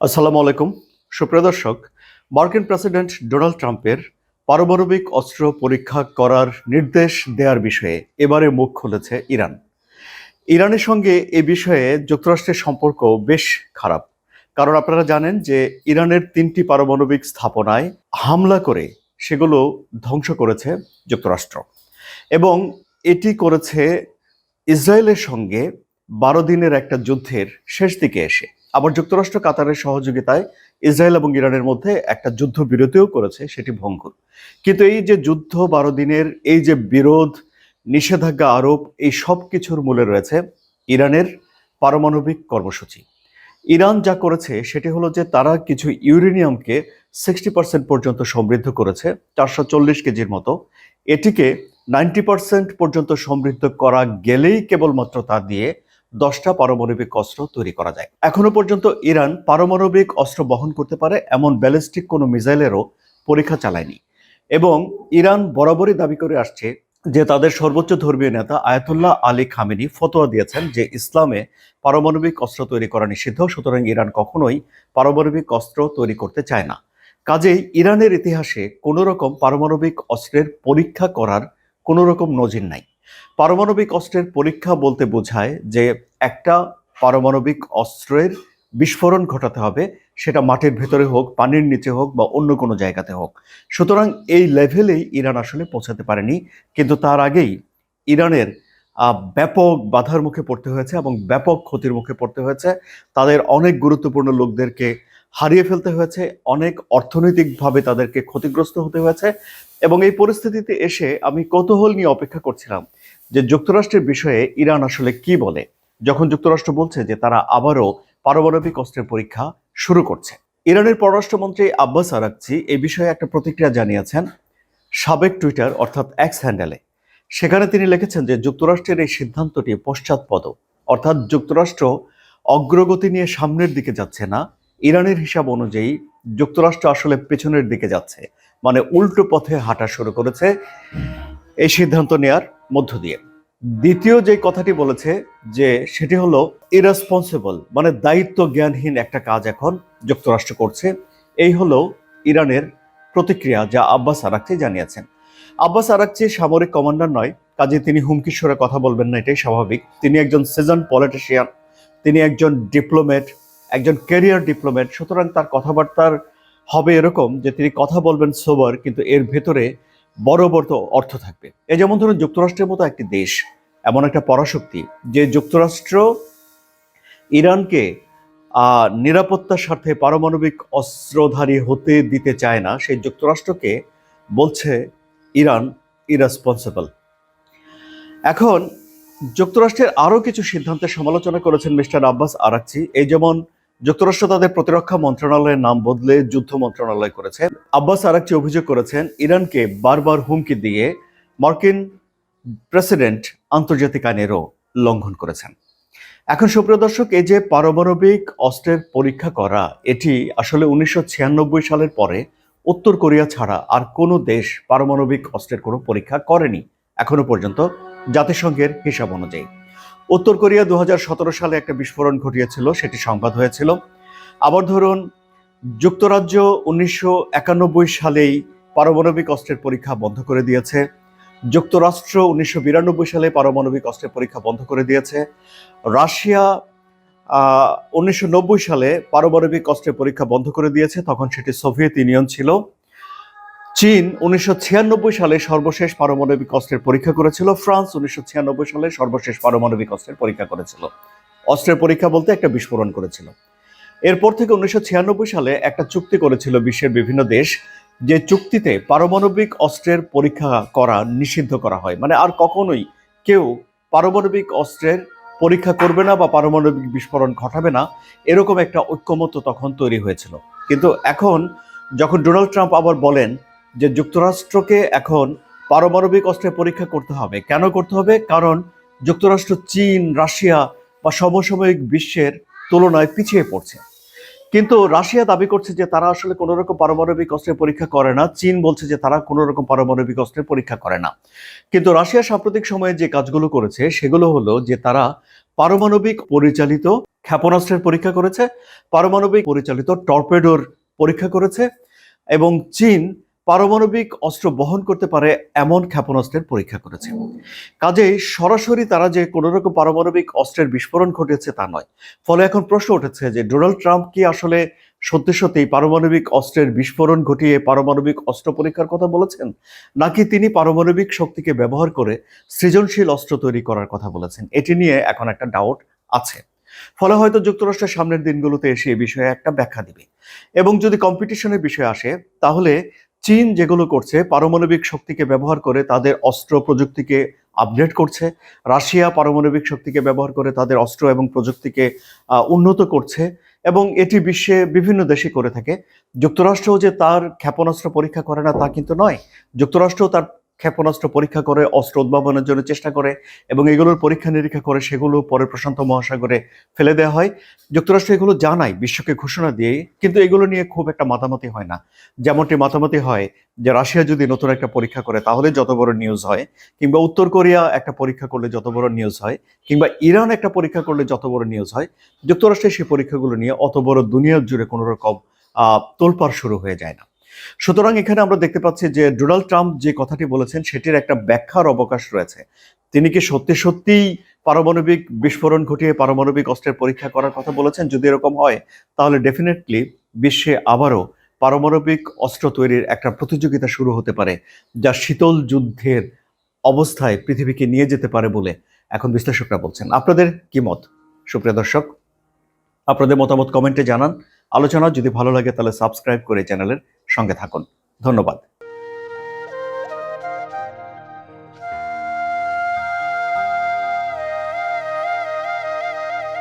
আসসালামু আলাইকুম। সুপ্রিয় দর্শক, মার্কিন প্রেসিডেন্ট ডোনাল্ড ট্রাম্পের পারমাণবিক অস্ত্র পরীক্ষা করার নির্দেশ দেওয়ার বিষয়ে এবারে মুখ খুলেছে ইরান। ইরানের সঙ্গে এ বিষয়ে যুক্তরাষ্ট্রের সম্পর্ক বেশ খারাপ। কারণ আপনারা জানেন যে ইরানের তিনটি পারমাণবিক স্থাপনায় হামলা করে সেগুলো ধ্বংস করেছে যুক্তরাষ্ট্র। এবং এটি করেছে ইসরায়েলের সঙ্গে বারো দিনের একটা যুদ্ধের শেষ দিকে এসে। আবার যুক্তরাষ্ট্র কাতারের সহযোগিতায় ইসরায়েল এবং ইরানের মধ্যে একটা যুদ্ধ বিরতিও করেছে, সেটি ভঙ্গুর। কিন্তু এই যে যুদ্ধ বারো দিনের, এই যে বিরোধ, নিষেধাজ্ঞা আরোপ, এই সব কিছুর মূলে রয়েছে ইরানের পারমাণবিক কর্মসূচি। ইরান যা করেছে, সেটি হলো যে তারা কিছু ইউরেনিয়ামকে সিক্সটি পার্সেন্ট পর্যন্ত সমৃদ্ধ করেছে, চারশো চল্লিশ কেজির মতো। এটিকে নাইনটি পার্সেন্ট পর্যন্ত সমৃদ্ধ করা গেলেই কেবলমাত্র তা দিয়ে দশটা পারমাণবিক অস্ত্র তৈরি করা যায়। এখনও পর্যন্ত ইরান পারমাণবিক অস্ত্র বহন করতে পারে এমন ব্যালিস্টিক কোনো মিসাইলেরও পরীক্ষা চালায়নি। এবং ইরান বরাবরই দাবি করে আসছে যে তাদের সর্বোচ্চ ধর্মীয় নেতা আয়াতুল্লাহ আলী খামেনি ফতোয়া দিয়েছেন যে ইসলামে পারমাণবিক অস্ত্র তৈরি করা নিষিদ্ধ, সুতরাং ইরান কখনোই পারমাণবিক অস্ত্র তৈরি করতে চায় না। কাজেই ইরানের ইতিহাসে কোনো রকম পারমাণবিক অস্ত্রের পরীক্ষা করার কোনো রকম নজির নাই। পারমাণবিক অস্ত্রের পরীক্ষা বলতে বোঝায় যে একটা পারমাণবিক অস্ত্রের বিস্ফোরণ ঘটাতে হবে, সেটা মাটির ভেতরে হোক, পানির নিচে হোক বা অন্য কোনো জায়গাতে হোক। সুতরাং এই লেভেলেই ইরান আসলে পৌঁছাতে পারেনি, কিন্তু তার আগেই ইরানের ব্যাপক বাধার মুখে পড়তে হয়েছে এবং ব্যাপক ক্ষতির মুখে পড়তে হয়েছে। তাদের অনেক গুরুত্বপূর্ণ লোকদেরকে হারিয়ে ফেলতে হয়েছে, অনেক অর্থনৈতিকভাবে তাদেরকে ক্ষতিগ্রস্ত হতে হয়েছে এবং এই পরিস্থিতিতে এসে আমি কৌতূহল নিয়ে অপেক্ষা করছিলাম যে যুক্তরাষ্ট্রের বিষয়ে ইরান আসলে কি বলে, যখন যুক্তরাষ্ট্র বলছে যে তারা আবারও পারমাণবিক অস্ত্রের পরীক্ষা শুরু করছে। ইরানের পররাষ্ট্রমন্ত্রী আব্বাস আরাকচি এই বিষয়ে একটা প্রতিক্রিয়া জানিয়েছেন সাবেক টুইটার অর্থাৎ এক্স হ্যান্ডেলে। সেখানে তিনি লিখেছেন যে যুক্তরাষ্ট্রের এই সিদ্ধান্তটি পশ্চাৎপদ, অর্থাৎ যুক্তরাষ্ট্র অগ্রগতি নিয়ে সামনের দিকে যাচ্ছে না ইরানের হিসাব অনুযায়ী যুক্তরাষ্ট্র আসলে পেছনের দিকে যাচ্ছে মানে উল্টো পথে হাঁটা শুরু করেছে এই সিদ্ধান্ত নেয়ার মধ্য দিয়ে। দ্বিতীয় যে কথাটি বলেছে যে সেটি হলো ইরেসপন্সিবল মানে দায়িত্ব জ্ঞানহীন একটা কাজ এখন যুক্তরাষ্ট্র করছে, এই হলো ইরানের প্রতিক্রিয়া যা আব্বাস আরাকচি জানিয়েছেন। আব্বাস আরাকচি সামরিক কমান্ডার নয়, কাজে তিনি হুমকির স্বরে কথা বলবেন না, এটাই স্বাভাবিক। তিনি একজন সিজন পলিটিশিয়ান, তিনি একজন ডিপ্লোমেট একজন ক্যারিয়ার ডিপ্লোমেট সুতরাং তার কথাবার্তার হবে এরকম যে তিনি কথা বলবেন সোবার কিন্তু এর ভেতরে বড় বড় অর্থ থাকবে। এই যেমন ধরুন যুক্তরাষ্ট্রের মতো একটি দেশ, এমন একটা পরাশক্তি, যে যুক্তরাষ্ট্র ইরানকে নিরাপত্তার স্বার্থে পারমাণবিক অস্ত্রধারী হতে দিতে চায় না, সেই যুক্তরাষ্ট্রকে বলছে ইরান ইরেসপন্সিবল এখন যুক্তরাষ্ট্রের আরও কিছু সিদ্ধান্তের সমালোচনা করেছেন মিস্টার আব্বাস আরাকচি, এই যেমন যুক্তরাষ্ট্র তাদের প্রতিরক্ষা মন্ত্রণালয়ের নাম বদলে যুদ্ধ মন্ত্রণালয় করেছে। আব্বাস আরাকচি অভিযোগ করেছেন, ইরানকে বারবার হুমকি দিয়ে মার্কিন প্রেসিডেন্ট আন্তর্জাতিক আইনেরও লঙ্ঘন করেছেন। এখন সুপ্রিয় দর্শক, এই যে পারমাণবিক অস্ত্রের পরীক্ষা করা, এটি আসলে উনিশশো ছিয়ানব্বই সালের পরে উত্তর কোরিয়া ছাড়া আর কোনো দেশ পারমাণবিক অস্ত্রের কোনো পরীক্ষা করেনি। এখনও পর্যন্ত জাতিসংঘের হিসাব অনুযায়ী। উত্তর কোরিয়া দু হাজার সতেরো সালে একটা বিস্ফোরণ ঘটিয়েছিল, সেটি সংবাদ হয়েছিল। আবার ধরুন, যুক্তরাজ্য উনিশশো একানব্বই সালেই পারমাণবিক অস্ত্রের পরীক্ষা বন্ধ করে দিয়েছে। যুক্তরাষ্ট্র উনিশশো বিরানব্বই সালে পারমাণবিক অস্ত্রের পরীক্ষা বন্ধ করে দিয়েছে। রাশিয়া উনিশশো নব্বই সালে পারমাণবিক অস্ত্রের পরীক্ষা বন্ধ করে দিয়েছে, তখন সেটি সোভিয়েত ইউনিয়ন ছিল। চীন উনিশশো ছিয়ানব্বই সালে সর্বশেষ পারমাণবিক অস্ত্রের পরীক্ষা করেছিল। ফ্রান্স উনিশশো ছিয়ানব্বই সালে সর্বশেষ পারমাণবিক অস্ত্রের পরীক্ষা করেছিল। অস্ত্রের পরীক্ষা বলতে একটা বিস্ফোরণ করেছিল। এরপর থেকে উনিশশো ছিয়ানব্বই সালে একটা চুক্তি করেছিল বিশ্বের বিভিন্ন দেশ যে চুক্তিতে পারমাণবিক অস্ত্রের পরীক্ষা করা নিষিদ্ধ করা হয়। মানে আর কখনোই কেউ পারমাণবিক অস্ত্রের পরীক্ষা করবে না বা পারমাণবিক বিস্ফোরণ ঘটাবে না, এরকম একটা ঐক্যমত্য তখন তৈরি হয়েছিল। কিন্তু এখন যখন ডোনাল্ড ট্রাম্প আবার বলেন যে যুক্তরাষ্ট্রকে এখন পারমাণবিক অস্ত্রের পরীক্ষা করতে হবে। কেন করতে হবে? কারণ যুক্তরাষ্ট্র, চীন, রাশিয়া বা সমসাময়িক বিশ্বের তুলনায় পিছিয়ে পড়ছে। কিন্তু রাশিয়া দাবি করছে যে তারা আসলে কোনো রকম পারমাণবিক অস্ত্রের পরীক্ষা করে না। চীন বলছে যে তারা কোনো রকম পারমাণবিক অস্ত্রের পরীক্ষা করে না। কিন্তু রাশিয়া সাম্প্রতিক সময়ে যে কাজগুলো করেছে, সেগুলো হলো যে তারা পারমাণবিক পরিচালিত ক্ষেপণাস্ত্রের পরীক্ষা করেছে, পারমাণবিক পরিচালিত টর্পেডোর পরীক্ষা করেছে এবং চীন পারমাণবিক অস্ত্র বহন করতে পারে এমন ক্ষেপণাস্ত্রের পরীক্ষা করেছে। কাজেই সরাসরি তারা যে কোনো রকম পারমাণবিক অস্ত্রের বিস্ফোরণ ঘটেছে তা নয়। ফলে এখন প্রশ্ন উঠেছে যে ডোনাল্ড ট্রাম্প কি আসলে সত্যি সত্যি পারমাণবিক অস্ত্রের বিস্ফোরণ ঘটিয়ে পারমাণবিক অস্ত্র পরীক্ষার কথা বলেছেন? নাকি তিনি পারমাণবিক শক্তিকে ব্যবহার করে সৃজনশীল অস্ত্র তৈরি করার কথা বলেছেন? এটি নিয়ে এখন একটা ডাউট আছে। ফলে হয়তো যুক্তরাষ্ট্রের সামনের দিনগুলোতে এসে এ বিষয়ে একটা ব্যাখ্যা দিবে। এবং যদি কম্পিটিশনের বিষয় আসে, তাহলে চীন যেগুলো করছে, পারমাণবিক শক্তিকে ব্যবহার করে তাদের অস্ত্র প্রযুক্তিকে আপডেট করছে, রাশিয়া পারমাণবিক শক্তিকে ব্যবহার করে তাদের অস্ত্র এবং প্রযুক্তিকে উন্নত করছে এবং এটি বিশ্বে বিভিন্ন দেশে করে থাকে। যুক্তরাষ্ট্র যে তার ক্ষেপণাস্ত্র পরীক্ষা করে না তা কিন্তু নয়। যুক্তরাষ্ট্র তার ক্ষেপণাস্ত্র পরীক্ষা করে, অস্ত্র উদ্ভাবনের জন্য চেষ্টা করে এবং এগুলোর পরীক্ষা নিরীক্ষা করে সেগুলো পরে প্রশান্ত মহাসাগরে ফেলে দেওয়া হয়। যুক্তরাষ্ট্র এগুলো জানায়, বিশ্বকে ঘোষণা দিয়ে, কিন্তু এগুলো নিয়ে খুব একটা মাতামাতি হয় না। যেমনটি মাতামাতি হয় যে রাশিয়া যদি নতুন একটা পরীক্ষা করে, তাহলে যত বড় নিউজ হয়, কিংবা উত্তর কোরিয়া একটা পরীক্ষা করলে যত বড় নিউজ হয়, কিংবা ইরান একটা পরীক্ষা করলে যত বড় নিউজ হয়, যুক্তরাষ্ট্রের সেই পরীক্ষাগুলো নিয়ে অত বড় দুনিয়ার জুড়ে কোনো রকম তোলপাড় শুরু হয়ে যায় না। সুতরাং এখানে আমরা দেখতে পাচ্ছি যে ডোনাল্ড ট্রাম্প যে কথাটি বলেছেন, সেটির একটা ব্যাখ্যার অবকাশ রয়েছে। তিনি কি সত্যি সত্যিই পারমাণবিক বিস্ফোরণ ঘটিয়ে পারমাণবিক অস্ত্রের পরীক্ষা করার কথা বলেছেন? যদি এরকম হয়, তাহলে ডেফিনেটলি বিশ্বে আবারও পারমাণবিক অস্ত্র তৈরির একটা প্রতিযোগিতা শুরু হতে পারে, যা শীতল যুদ্ধের অবস্থায় পৃথিবীকে নিয়ে যেতে পারে বলে এখন বিশ্লেষকরা বলছেন। আপনাদের কি মত? সুপ্রিয় দর্শক, আপনাদের মতামত কমেন্টে জানান। আলোচনা যদি ভালো লাগে তাহলে সাবস্ক্রাইব করে চ্যানেলের সঙ্গে থাকুন। ধন্যবাদ।